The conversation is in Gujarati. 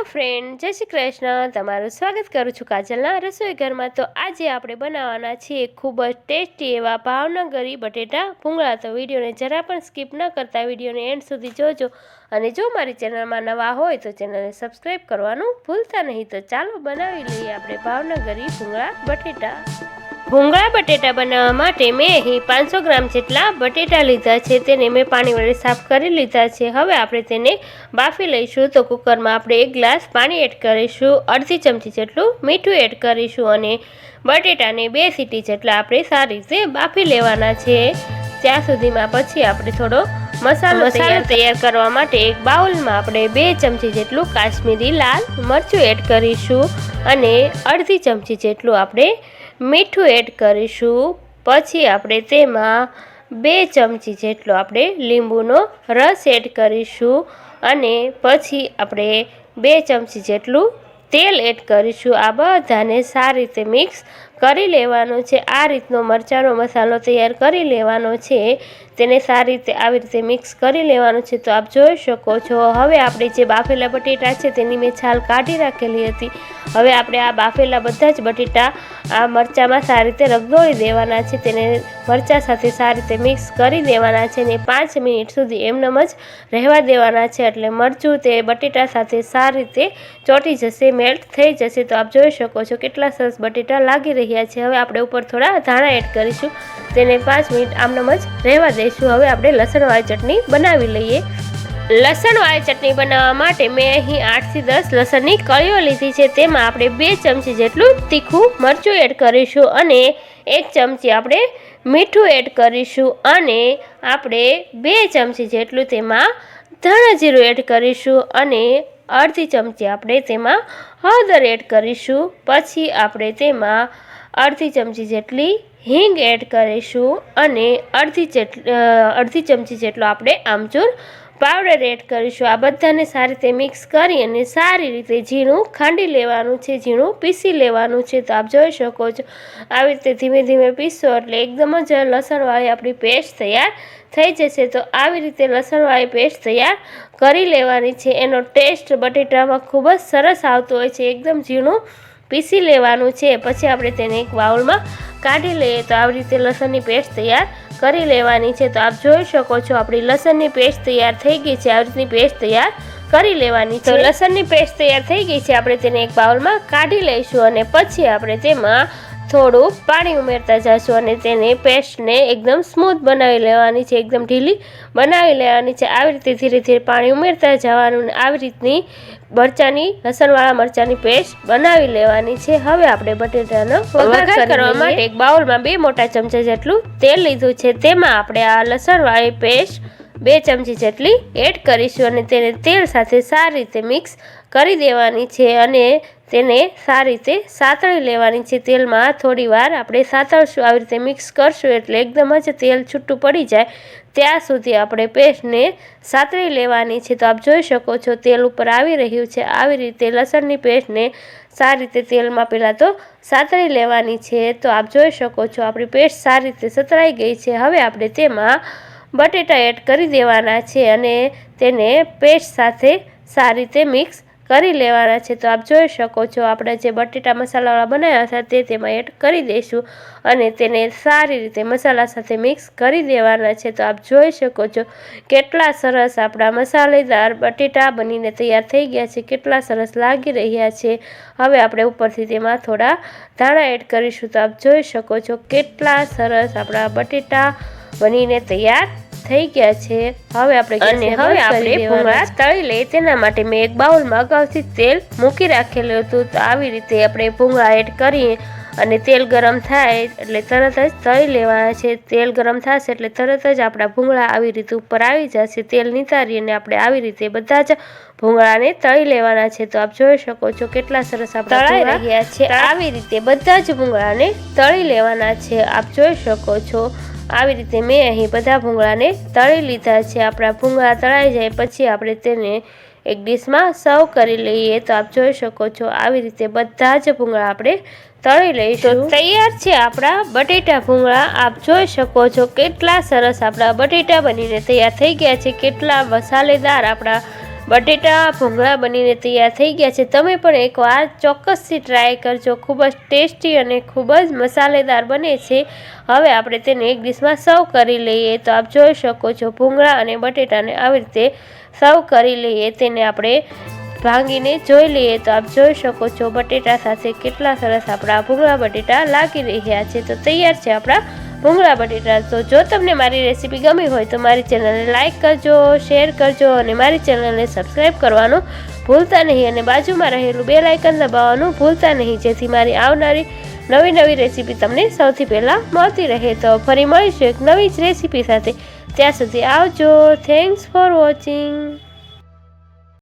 ફ્રેન્ડ, જય શ્રી કૃષ્ણ. તમારું સ્વાગત કરું છું કાજલના રસોઈ ઘરમાં. તો આજે આપણે બનાવવાના છીએ ખૂબ જ ટેસ્ટી એવા ભાવનગરી બટેટા ભૂંગળા. તો વિડીયોને જરા પણ સ્કીપ ન કરતા, વિડીયોને એન્ડ સુધી જોજો. અને જો મારી ચેનલમાં નવા હોય તો ચેનલને સબસ્ક્રાઈબ કરવાનું ભૂલતા નહીં. તો ચાલો બનાવી લઈએ આપણે ભાવનગરી ભૂંગળા બટેટા. ભૂંગળા બટેટા બનાવવા માટે મેં અહીં પાંચસો ગ્રામ જેટલા બટેટા લીધા છે. તેને મેં પાણી વડે સાફ કરી લીધા છે. હવે આપણે તેને બાફી લઈશું. તો કુકરમાં આપણે એક ગ્લાસ પાણી એડ કરીશું. અડધી ચમચી જેટલું મીઠું એડ કરીશું અને બટેટાને બે સીટી જેટલા આપણે સારી રીતે બાફી લેવાના છે. ત્યાં સુધીમાં પછી આપણે થોડો મસાલો મસાલો તૈયાર કરવા માટે એક બાઉલમાં આપણે બે ચમચી જેટલું કાશ્મીરી લાલ મરચું એડ કરીશું. અને અડધી ચમચી જેટલું આપણે મીઠું એડ કરીશું. પછી આપણે તેમાં બે ચમચી જેટલો આપણે લીંબુનો રસ એડ કરીશું અને પછી આપણે બે ચમચી જેટલું તેલ એડ કરીશું. આ બધાને સારી રીતે મિક્સ કરી લેવાનું છે. આ રીતનો મરચાંનો મસાલો તૈયાર કરી લેવાનો છે. તેને સારી રીતે આવી રીતે મિક્સ કરી લેવાનું છે. તો આપ જોઈ શકો છો. હવે આપણે જે બાફેલા બટેટા છે તેની મેં છાલ કાઢી રાખેલી હતી. હવે આપણે આ બાફેલા બધા જ બટેટા આ મરચાંમાં સારી રીતે રગદોળી દેવાના છે. તેને મરચાં સાથે સારી રીતે મિક્સ કરી દેવાના છે અને પાંચ મિનિટ સુધી એમનેમ જ રહેવા દેવાના છે. એટલે મરચું તે બટેટા સાથે સારી રીતે ચોંટી જશે, મેલ્ટ થઈ જશે. તો આપ જોઈ શકો છો કેટલા સરસ બટેટા લાગી રહ્યા છે. હવે આપણે ઉપર થોડા ધાણા એડ કરીશું. તેને પાંચ મિનિટ આમનામ જ રહેવા દઈશું હવે આપણે લસણવાળી ચટણી બનાવી લઈએ. લસણવાળી ચટણી બનાવવા માટે મેં અહીં આઠથી દસ લસણની કળીઓ લીધી છે. તેમાં આપણે બે ચમચી જેટલું તીખું મરચું એડ કરીશું અને એક ચમચી આપણે મીઠું એડ કરીશું અને આપણે બે ચમચી જેટલું તેમાં ધાણા જીરું એડ કરીશું અને અડધી ચમચી આપણે તેમાં હળદર એડ કરીશું. પછી આપણે તેમાં અડધી ચમચી જેટલી હિંગ એડ કરીશું અને અડધી અડધી ચમચી જેટલો આપણે આમચૂર પાવડર એડ કરીશું. આ બધાને સારી રીતે મિક્સ કરી અને સારી રીતે ઝીણું ખાંડી લેવાનું છે, ઝીણું પીસી લેવાનું છે. તો આપ જોઈ શકો છો, આવી રીતે ધીમે ધીમે પીસો એટલે એકદમ જ લસણવાળી આપણી પેસ્ટ તૈયાર થઈ જશે. તો આવી રીતે લસણવાળી પેસ્ટ તૈયાર કરી લેવાની છે. એનો ટેસ્ટ બટેટામાં ખૂબ જ સરસ આવતો હોય છે. એકદમ ઝીણું પીસી લેવાનું છે. પછી આપણે તેને એક બાઉલમાં કાઢી લઈએ. તો આવી રીતે લસણની પેસ્ટ તૈયાર કરી લેવાની છે, તો આપ જોઈ શકો છો આપણી લસણની પેસ્ટ તૈયાર થઈ ગઈ છે. આવી રીતની પેસ્ટ તૈયાર કરી લેવાની છે. લસણની પેસ્ટ તૈયાર થઈ ગઈ છે, આપણે તેને એક બાઉલમાં કાઢી લઈશું અને પછી આપણે તેમાં થોડું પાણી ઉમેરતા જઈશું અને તેને પેસ્ટને એકદમ સ્મૂથ બનાવી લેવાની છે એકદમ ઢીલી બનાવી લેવાની છે. આવી રીતે ધીરે ધીરે પાણી ઉમેરતા જવાનું આવી રીતની મરચાંની લસણવાળા મરચાંની પેસ્ટ બનાવી લેવાની છે. હવે આપણે બટેટાનો વઘાર કરવા માટે એક બાઉલમાં બે મોટા ચમચા જેટલું તેલ લીધું છે. તેમાં આપણે આ લસણવાળી પેસ્ટ બે ચમચી જેટલી એડ કરીશું અને તેને તેલ સાથે સારી રીતે મિક્સ કરી દેવાની છે અને તેને સારી રીતે સાતળી લેવાની છે. તેલમાં થોડી વાર આપણે સાતળશું, આવી રીતે મિક્સ કરશું એટલે એકદમ જ તેલ છૂટું પડી જાય. ત્યાં સુધી આપણે પેસ્ટને સાતળી લેવાની છે. તો આપ જોઈ શકો છો, તેલ ઉપર આવી રહ્યું છે. આવી રીતે લસણની પેસ્ટને સારી રીતે તેલમાં પહેલાં તો સાતળી લેવાની છે. તો આપ જોઈ શકો છો, આપણી પેસ્ટ સારી રીતે સતરાઈ ગઈ છે. હવે આપણે તેમાં બટેટા એડ કરી દેવાના છે અને તેને પેસ્ટ સાથે સારી રીતે મિક્સ કરી લેવાના છે. તો આપ જોઈ શકો છો, આપણે જે બટેટા મસાલાવાળા બનાવ્યા હતા તે તેમાં એડ કરી દઈશું અને તેને સારી રીતે મસાલા સાથે મિક્સ કરી દેવાના છે. તો આપ જોઈ શકો છો, કેટલા સરસ આપણા મસાલેદાર બટેટા બનીને તૈયાર થઈ ગયા છે, કેટલા સરસ લાગી રહ્યા છે. હવે આપણે ઉપરથી તેમાં થોડા ધાણા એડ કરીશું. તો આપ જોઈ શકો છો, કેટલા સરસ આપણા બટેટા બનીને તૈયાર થઈ ગયા છે. હવે આપણે અને હવે આપણે ભૂંગળા તળી લઈએ. તેના માટે મેં એક બાઉલમાં અગાઉથી તેલ મૂકી રાખેલું હતું. તો આવી રીતે આપણે ભૂંગળા એડ કરીએ અને તેલ ગરમ થાય એટલે તરત જ તળી લેવાના છે. તેલ ગરમ થશે એટલે તરત જ આપણા ભૂંગળા આવી રીતે ઉપર આવી જશે. તેલ નિતારી અને આપણે આવી રીતે બધા જ ભૂંગળાને તળી લેવાના છે. તો આપ જોઈ શકો છો કેટલા સરસ આપણે તળાઈ રહ્યા છે. આવી રીતે બધા જ ભૂંગળાને તળી લેવાના છે. આપ જોઈ શકો છો. આવી રીતે મેં અહીં બધા ભૂંગળાને તળી લીધા છે. આપણા ભૂંગળા તળાઈ જાય પછી આપણે તેને એક ડીશમાં સર્વ કરી લઈએ. તો આપ જોઈ શકો છો, આવી રીતે બધા જ ભૂંગળા આપણે તળી લઈશું. તૈયાર છે આપણા બટેટા ભૂંગળા. આપ જોઈ શકો છો કેટલા સરસ આપણા બટેટા બનીને તૈયાર થઈ ગયા છે. કેટલા મસાલેદાર આપણા બટેટા, ભૂંગળા બનીને તૈયાર થઈ ગયા છે. તમે પણ એકવાર ચોક્કસથી ટ્રાય કરજો. ખૂબ જ ટેસ્ટી અને ખૂબ જ મસાલેદાર બને છે. હવે આપણે તેને એક ડીશમાં સર્વ કરી લઈએ તો આપ જોઈ શકો છો, ભૂંગળા અને બટેટાને આવી રીતે સર્વ કરી લઈએ. તેને આપણે ભાંગીને જોઈ લઈએ તો આપ જોઈ શકો છો, બટેટા સાથે કેટલા સરસ આપણા ભૂંગળા, બટેટા લાગી રહ્યા છે. તો તૈયાર છે આપણા ભૂંગળા બટેટા. તો જો તમને મારી રેસીપી ગમી હોય તો મારી ચેનલને લાઇક કરજો, શેર કરજો અને મારી ચેનલને સબસ્ક્રાઈબ કરવાનું ભૂલતા નહીં અને બાજુમાં રહેલું બે લાઇકન દબાવવાનું ભૂલતા નહીં, જેથી મારી આવનારી નવી નવી રેસીપી તમને સૌથી પહેલાં મળતી રહે. તો ફરી મળીશું એક નવી જ રેસીપી સાથે. ત્યાં સુધી આવજો. Thanks for watching